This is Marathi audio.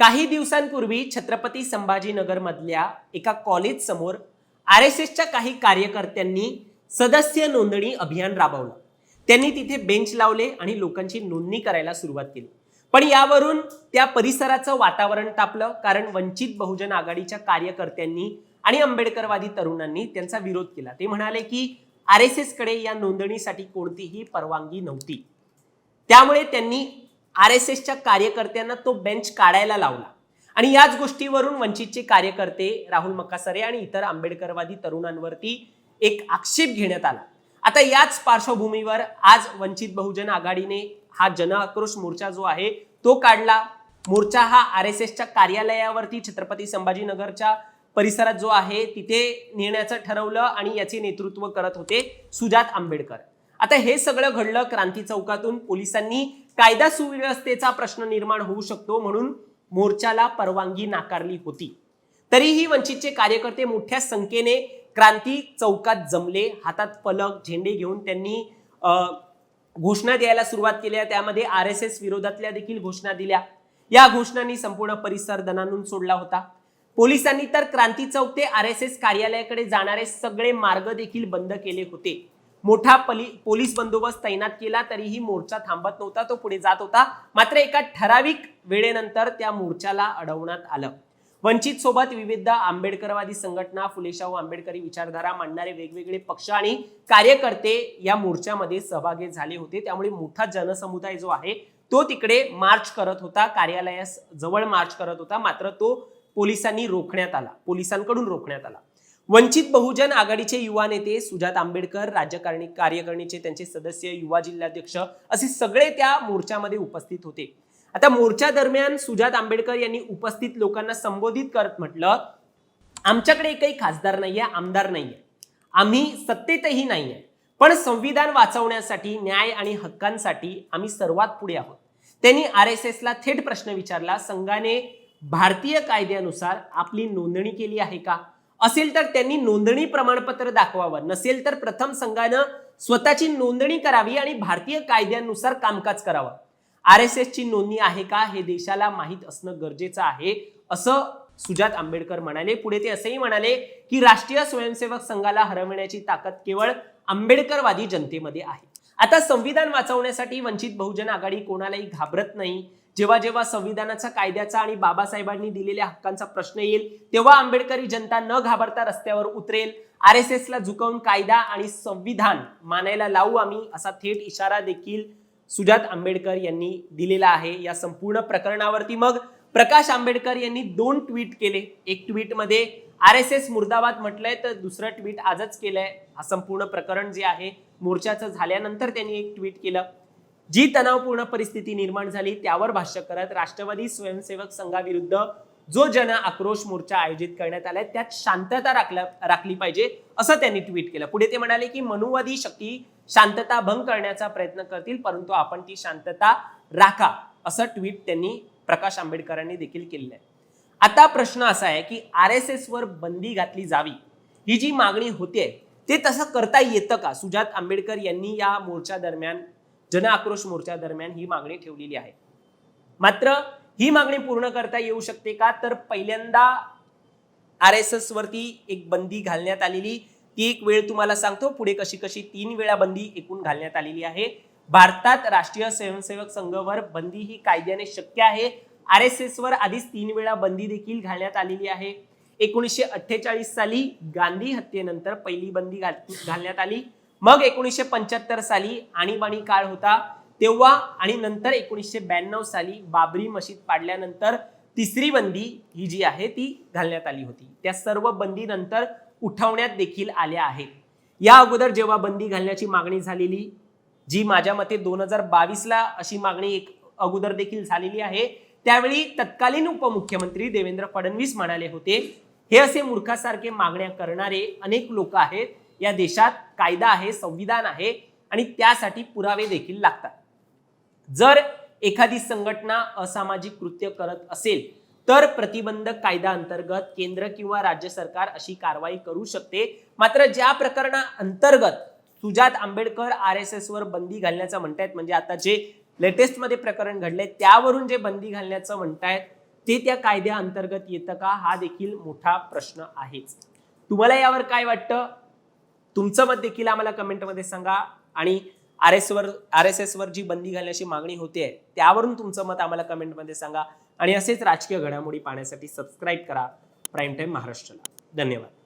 काही दिवसांपूर्वी छत्रपती संभाजीनगर मधल्या एका कॉलेज समोर आर एस एसच्या काही कार्यकर्त्यांनी सदस्य नोंदणी अभियान राबवलं. त्यांनी तिथे बेंच लावले आणि लोकांची नोंदणी करायला सुरुवात केली. पण यावरून त्या परिसराचं वातावरण तापलं कारण वंचित बहुजन आघाडीच्या कार्यकर्त्यांनी आणि आंबेडकरवादी तरुणांनी त्यांचा विरोध केला. ते म्हणाले की आर एस एसकडे या नोंदणीसाठी कोणतीही परवानगी नव्हती. त्यामुळे त्यांनी आर एस एसच्या कार्यकर्त्यांना तो बेंच काढायला लावला. आणि याच गोष्टीवरून वंचितचे कार्यकर्ते राहुल मकासरे आणि इतर आंबेडकरवादी तरुणांवरती एक आक्षेप घेण्यात आला. आता याच पार्श्वभूमीवर आज वंचित बहुजन आघाडीने हा जन आक्रोश मोर्चा जो आहे तो काढला. मोर्चा हा आर एस एसच्या कार्यालयावरती छत्रपती संभाजीनगरच्या परिसरात जो आहे तिथे नेण्याचं ठरवलं आणि याचे नेतृत्व करत होते सुजात आंबेडकर. आता हे सगळं घडलं क्रांती चौकातून. पोलिसांनी कायदा सुव्यवस्थेचा प्रश्न निर्माण होऊ शकतो म्हणून मोर्चाला परवानगी नाकारली होती. तरीही वंचितचे कार्यकर्ते मोठ्या संख्येने क्रांती चौकात जमले. हातात फलक झेंडे घेऊन त्यांनी घोषणा द्यायला सुरुवात केल्या. त्यामध्ये आर एस एस विरोधातल्या देखील घोषणा दिल्या. या घोषणांनी संपूर्ण परिसर दणानून सोडला होता. पोलिसांनी तर क्रांती चौक ते आर एस एस कार्यालयाकडे जाणारे सगळे मार्ग देखील बंद केले होते. मोठा पली पोलीस बंदोबस्त तैनात केला तरीही मोर्चा थांबत नव्हता तो पुढे जात होता. मात्र एका ठराविक वेळेनंतर त्या मोर्चाला अडवण्यात आलं. वंचित सोबत विविध आंबेडकरवादी संघटना फुलेशाहू आंबेडकरी विचारधारा मांडणारे वेगवेगळे पक्ष आणि कार्यकर्ते या मोर्चामध्ये सहभागी झाले होते. त्यामुळे मोठा जनसमुदाय जो आहे तो तिकडे मार्च करत होता कार्यालयास जवळ मार्च करत होता. मात्र तो पोलिसांनी रोखण्यात आला. पोलिसांकडून रोखण्यात आला. वंचित बहुजन आघाडीचे युवा नेते सुजात आंबेडकर राज्यकारणी कार्यकारिणीचे त्यांचे सदस्य युवा जिल्हाध्यक्ष असे सगळे त्या मोर्चामध्ये उपस्थित होते. आता मोर्चा दरम्यान सुजात आंबेडकर यांनी उपस्थित लोकांना संबोधित करत म्हटलं आमच्याकडे काही खासदार नाहीये आमदार नाहीये. आम्ही सत्तेतही नाहीये. पण संविधान वाचवण्यासाठी न्याय आणि हक्कांसाठी आम्ही सर्वात पुढे आहोत. त्यांनी आर एस एसला थेट प्रश्न विचारला संघाने भारतीय कायद्यानुसार आपली नोंदणी केली आहे का? असेल तर त्यांनी नोंदणी प्रमाणपत्र दाखवावं. नसेल तर प्रथम संघानं स्वतःची नोंदणी करावी आणि भारतीय कायद्यानुसार कामकाज करावं. आर एस एसची नोंदणी आहे का हे देशाला माहीत असणं गरजेचं आहे असं सुजात आंबेडकर म्हणाले. पुढे ते असंही म्हणाले की राष्ट्रीय स्वयंसेवक संघाला हरवण्याची ताकद केवळ आंबेडकरवादी जनतेमध्ये आहे. आता संविधान वाचवण्यासाठी वंचित बहुजन आघाडी कोणालाही घाबरत नाही. जेव्हा जेव्हा संविधानाचा कायद्याचा आणि बाबासाहेबांनी दिलेल्या हक्कांचा प्रश्न येईल तेव्हा आंबेडकरी जनता न घाबरता रस्त्यावर उतरेल. आर एस एसला झुकवून कायदा आणि संविधान मानायला लावू आम्ही असा थेट इशारा देखील सुजात आंबेडकर यांनी दिलेला आहे. या संपूर्ण प्रकरणावरती मग प्रकाश आंबेडकर यांनी दोन ट्विट केले. एक ट्विटमध्ये आर एस एस मुर्दाबाद म्हटलंय तर दुसरं ट्विट आजच केलंय. हा संपूर्ण प्रकरण जे आहे मोर्चाचं झाल्यानंतर त्यांनी एक ट्विट केलं. जी तणावपूर्ण परिस्थिती निर्माण झाली त्यावर भाष्य करत राष्ट्रवादी स्वयंसेवक संघाविरुद्ध जो जन आक्रोश मोर्चा आयोजित करण्यात आलाय त्यात शांतता राखल्या राखली पाहिजे असं त्यांनी ट्विट केलं. पुढे ते म्हणाले की मनुवादी शक्ती शांतता भंग करण्याचा प्रयत्न करतील परंतु आपण ती शांतता राखा असं ट्विट त्यांनी प्रकाश आंबेडकरांनी देखील केलेलं आहे. आता प्रश्न असा आहे की आर एस एस वर बंदी घातली जावी ही जी मागणी होते ते तसं करता येतं का? सुजात आंबेडकर यांनी या मोर्चा दरम्यान जन आक्रोश मोर्चा दरम्यान ही मागणी ठेवलेली आहे. मात्र ही मागणी पूर्ण करता येऊ शकते का? तर पहिल्यांदा आर एस एस वरती एक बंदी घालण्यात आलेली ती एक वेळ तुम्हाला सांगतो. पुढे कशी कशी तीन वेळा बंदी एकूण घालण्यात आलेली आहे. भारतात राष्ट्रीय स्वयंसेवक संघावर बंदी ही कायद्याने शक्य आहे. आर एस एस वर आधीच तीन वेळा बंदी देखील घालण्यात आलेली आहे. एकोणीसशे अठ्ठेचाळीस साली गांधी हत्येनंतर पहिली बंदी घाल- घालण्यात आली. मग एकोणीसशे पंच्याहत्तर साली आणीबाणी काळ होता. तेव्हा आणि नंतर एकोणीसशे ब्याण्णव साली बाबरी मशीद पाडल्यानंतर तिसरी बंदी ही जी आहे ती घालण्यात आली होती. त्या सर्व बंदी नंतर उठवण्यात देखील आल्या आहेत. या अगोदर जेव्हा बंदी घालण्याची मागणी झालेली जी माझ्या मते दोन हजार बावीसला अशी मागणी एक अगोदर देखील झालेली आहे त्यावेळी तत्कालीन उपमुख्यमंत्री देवेंद्र फडणवीस म्हणाले होते हे असे मूर्खासारखे मागण्या करणारे अनेक लोक आहेत. या देशात कायदा आहे संविधान आहे आणि त्यासाठी पुरावे देखील लागतात. जर एखादी संघटना असामाजिक कृत्य करत असेल तर प्रतिबंधक कायदा अंतर्गत केंद्र किंवा राज्य सरकार अशी कारवाई करू शकते. मात्र ज्या प्रकरणा अंतर्गत Sujat Ambedkar R S S वर बंदी घालण्याचं म्हणतायत म्हणजे आता जे लेटेस्टमध्ये प्रकरण घडले त्यावरून जे बंदी घालण्याचं म्हणतायत ते त्या कायद्या अंतर्गत येतं का? हा देखील मोठा प्रश्न आहेच. तुम्हाला यावर काय वाटतं? तुमचं मत देखील आम्हाला कमेंटमध्ये सांगा. आणि आर एस वर आर एस एस वर जी बंदी घालण्याची मागणी होते त्यावरून तुमचं मत आम्हाला कमेंटमध्ये सांगा. आणि असेच राजकीय घडामोडी पाहण्यासाठी सबस्क्राईब करा. प्राईम टाईम महाराष्ट्राला. धन्यवाद.